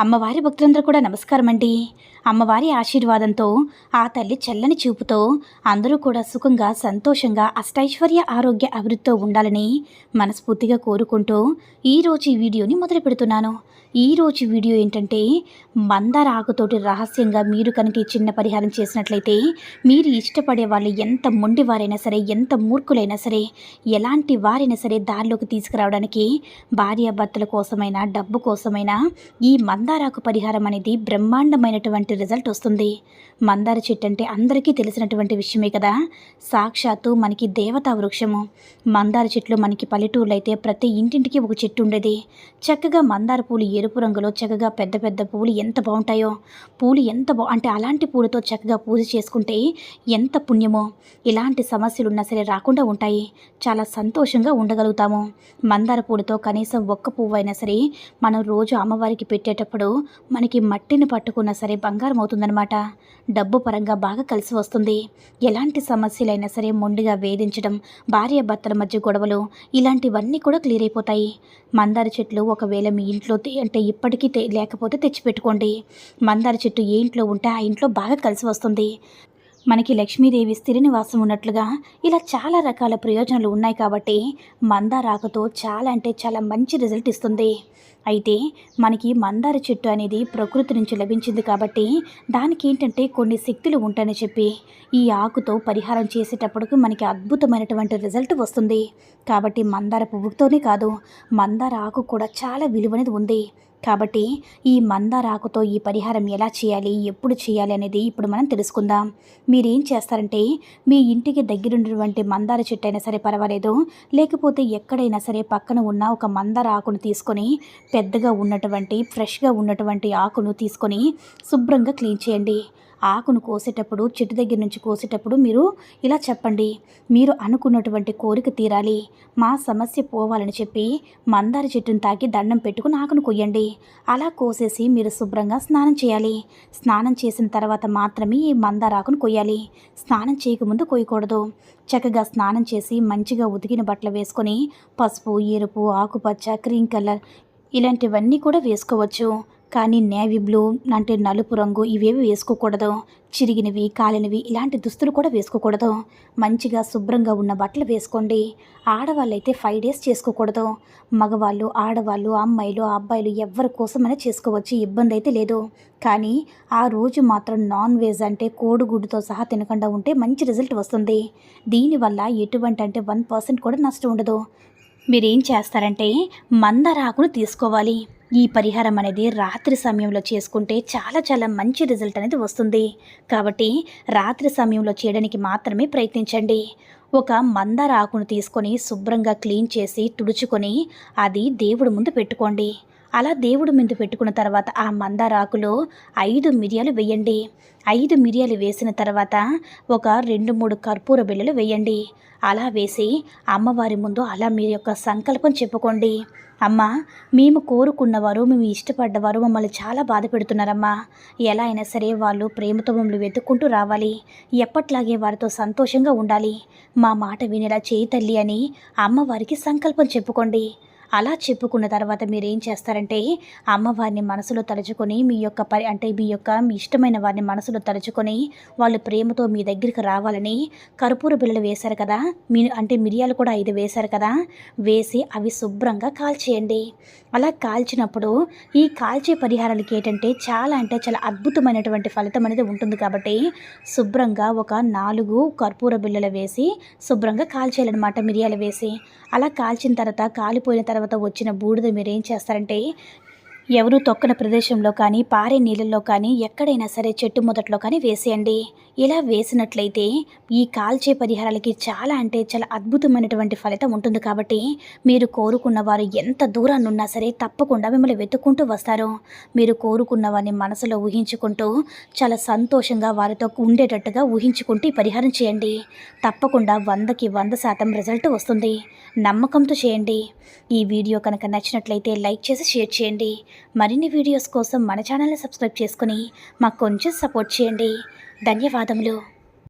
అమ్మవారి భక్తులందరూ కూడా నమస్కారం అండి అమ్మవారి ఆశీర్వాదంతో ఆ తల్లి చల్లని చూపుతో అందరూ కూడా సుఖంగా సంతోషంగా అష్టైశ్వర్య ఆరోగ్య అభివృద్ధితో ఉండాలని మనస్ఫూర్తిగా కోరుకుంటూ ఈరోజు ఈ వీడియోని మొదలు పెడుతున్నాను. ఈరోజు వీడియో ఏంటంటే మందార ఆకుతోటి రహస్యంగా మీరు కనుక చిన్న పరిహారం చేసినట్లయితే మీరు ఇష్టపడే వాళ్ళు ఎంత మొండివారైనా సరే ఎంత మూర్ఖులైనా సరే ఎలాంటి వారైనా సరే దారిలోకి తీసుకురావడానికి భార్యాభర్తల కోసమైనా డబ్బు కోసమైనా ఈ మంద మందారాకు పరిహారం అనేది బ్రహ్మాండమైనటువంటి రిజల్ట్ వస్తుంది. మందార చెట్టు అంటే అందరికీ తెలిసినటువంటి విషయమే కదా. సాక్షాత్తు మనకి దేవతా వృక్షము. మందార చెట్లు మనకి పల్లెటూర్లో అయితే ప్రతి ఇంటింటికి ఒక చెట్టు ఉండేది. చక్కగా మందార పూలు ఎరుపు రంగులో చక్కగా పెద్ద పెద్ద పూలు ఎంత బాగుంటాయో. పూలు ఎంత బా అంటే అలాంటి పూలతో చక్కగా పూజ చేసుకుంటే ఎంత పుణ్యమో. ఇలాంటి సమస్యలు ఉన్నా సరే రాకుండా ఉంటాయి. చాలా సంతోషంగా ఉండగలుగుతాము. మందార పూలతో కనీసం ఒక్క పువ్వు అయినా సరే మనం రోజు అమ్మవారికి పెట్టేటప్పుడు మనకి మట్టిని పట్టుకున్నా సరే బంగారం అవుతుందన్నమాట. డబ్బు పరంగా బాగా కలిసి వస్తుంది. ఎలాంటి సమస్యలైనా సరే మొండిగా వేధించడం భార్య భర్తల మధ్య గొడవలు ఇలాంటివన్నీ కూడా క్లియర్ అయిపోతాయి. మందార చెట్లు ఒకవేళ మీ ఇంట్లో అంటే ఇప్పటికీ లేకపోతే తెచ్చిపెట్టుకోండి. మందార చెట్టు ఏ ఇంట్లో ఉంటే ఆ ఇంట్లో బాగా కలిసి వస్తుంది. మనకి లక్ష్మీదేవి స్థిర నివాసం ఉన్నట్లుగా ఇలా చాలా రకాల ప్రయోజనాలు ఉన్నాయి కాబట్టి మందారాకుతో చాలా అంటే చాలా మంచి రిజల్ట్ ఇస్తుంది. అయితే మనకి మందార చెట్టు అనేది ప్రకృతి నుంచి లభించింది కాబట్టి దానికి ఏంటంటే కొన్ని శక్తులు ఉంటాయని చెప్పి ఈ ఆకుతో పరిహారం చేసేటప్పటికి మనకి అద్భుతమైనటువంటి రిజల్ట్ వస్తుంది. కాబట్టి మందార పువ్వుతోనే కాదు మందార ఆకు కూడా చాలా విలువనేది ఉంది. కాబట్టి ఈ మందార ఆకుతో ఈ పరిహారం ఎలా చేయాలి ఎప్పుడు చేయాలి అనేది ఇప్పుడు మనం తెలుసుకుందాం. మీరేం చేస్తారంటే మీ ఇంటికి దగ్గరున్నటువంటి మందార చెట్టు అయినా సరే పర్వాలేదు లేకపోతే ఎక్కడైనా సరే పక్కన ఉన్న ఒక మందార ఆకును తీసుకొని పెద్దగా ఉన్నటువంటి ఫ్రెష్గా ఉన్నటువంటి ఆకును తీసుకొని శుభ్రంగా క్లీన్ చేయండి. ఆకును కోసేటప్పుడు చెట్టు దగ్గర నుంచి కోసేటప్పుడు మీరు ఇలా చెప్పండి. మీరు అనుకున్నటువంటి కోరిక తీరాలి. మా సమస్య పోవాలని చెప్పి మందార చెట్టును తాకి దండం పెట్టుకుని ఆకును కొయ్యండి. అలా కోసేసి మీరు శుభ్రంగా స్నానం చేయాలి. స్నానం చేసిన తర్వాత మాత్రమే ఈ మందార ఆకును కొయ్యాలి. స్నానం చేయకముందు కొయ్యకూడదు. చక్కగా స్నానం చేసి మంచిగా ఉతికిన బట్టలు వేసుకొని పసుపు ఎరుపు ఆకుపచ్చ క్రీమ్ కలర్ ఇలాంటివన్నీ కూడా వేసుకోవచ్చు. కానీ నేవీ బ్లూ అంటే నలుపు రంగు ఇవేవి వేసుకోకూడదు. చిరిగినవి కాలినవి ఇలాంటి దుస్తులు కూడా వేసుకోకూడదు. మంచిగా శుభ్రంగా ఉన్న బట్టలు వేసుకోండి. ఆడవాళ్ళైతే ఫైవ్ డేస్ చేసుకోకూడదు. మగవాళ్ళు ఆడవాళ్ళు అమ్మాయిలు అబ్బాయిలు ఎవరి కోసమైనా చేసుకోవచ్చు. ఇబ్బంది అయితే లేదు. కానీ ఆ రోజు మాత్రం నాన్ వెజ్ అంటే కోడిగుడ్డుతో సహా తినకుండా ఉంటే మంచి రిజల్ట్ వస్తుంది. దీనివల్ల ఎటువంటి అంటే వన్ పర్సెంట్ కూడా నష్టం ఉండదు. మీరేం చేస్తారంటే మందరాకును తీసుకోవాలి. ఈ పరిహారం అనేది రాత్రి సమయంలో చేసుకుంటే చాలా చాలా మంచి రిజల్ట్ అనేది వస్తుంది. కాబట్టి రాత్రి సమయంలో చేయడానికి మాత్రమే ప్రయత్నించండి. ఒక మందార ఆకును తీసుకొని శుభ్రంగా క్లీన్ చేసి తుడుచుకొని అది దేవుడి ముందు పెట్టుకోండి. అలా దేవుడి ముందు పెట్టుకున్న తర్వాత ఆ మందారాకులో ఐదు మిరియాలు వేయండి. ఐదు మిరియాలు వేసిన తర్వాత ఒక రెండు మూడు కర్పూర బిళ్ళలు వేయండి. అలా వేసి అమ్మవారి ముందు అలా మీ యొక్క సంకల్పం చెప్పుకోండి. అమ్మ మేము కోరుకున్నవారు మేము ఇష్టపడ్డవారు మమ్మల్ని చాలా బాధ పెడుతున్నారమ్మా. ఎలా అయినా సరే వాళ్ళు ప్రేమతో మమ్మల్ని వెతుక్కుంటూ రావాలి. ఎప్పట్లాగే వారితో సంతోషంగా ఉండాలి. మా మాట వినేలా చేయి తల్లి అని అమ్మవారికి సంకల్పం చెప్పుకోండి. అలా చెప్పుకున్న తర్వాత మీరు ఏం చేస్తారంటే అమ్మవారిని మనసులో తలుచుకొని మీ యొక్క పరి అంటే మీ యొక్క మీ ఇష్టమైన వారిని మనసులో తలుచుకొని వాళ్ళు ప్రేమతో మీ దగ్గరికి రావాలని కర్పూర బిళ్ళలు వేశారు కదా. మీ అంటే మిరియాలు కూడా ఐదు వేశారు కదా. వేసి అవి శుభ్రంగా కాల్చేయండి. అలా కాల్చినప్పుడు ఈ కాల్చే పరిహారాలకి ఏంటంటే చాలా అంటే చాలా అద్భుతమైనటువంటి ఫలితం అనేది ఉంటుంది కాబట్టి శుభ్రంగా ఒక నాలుగు కర్పూర బిళ్ళలు వేసి శుభ్రంగా కాల్చేయాలన్నమాట మిరియాలు వేసి. అలా కాల్చిన తర్వాత కాలిపోయిన తర్వాత వచ్చిన బూడిద మీరు ఏం చేస్తారంటే ఎవరు తొక్కన ప్రదేశంలో కానీ పారే నీళ్ళల్లో కానీ ఎక్కడైనా సరే చెట్టు మొదట్లో కానీ వేసేయండి. ఇలా వేసినట్లయితే ఈ కాల్చే పరిహారాలకి చాలా అంటే చాలా అద్భుతమైనటువంటి ఫలితం ఉంటుంది కాబట్టి మీరు కోరుకున్న వారు ఎంత దూరాన్ని ఉన్నా సరే తప్పకుండా మిమ్మల్ని వెతుక్కుంటూ వస్తారు. మీరు కోరుకున్న వారిని మనసులో ఊహించుకుంటూ చాలా సంతోషంగా వారితో ఉండేటట్టుగా ఊహించుకుంటూ పరిహారం చేయండి. తప్పకుండా వందకి వంద శాతం రిజల్ట్ వస్తుంది. నమ్మకంతో చేయండి. ఈ వీడియో కనుక నచ్చినట్లయితే లైక్ చేసి షేర్ చేయండి. మరిన్ని వీడియోస్ కోసం మన ఛానల్ని సబ్స్క్రైబ్ చేసుకుని మాకు కొంచెం సపోర్ట్ చేయండి. ధన్యవాదములు.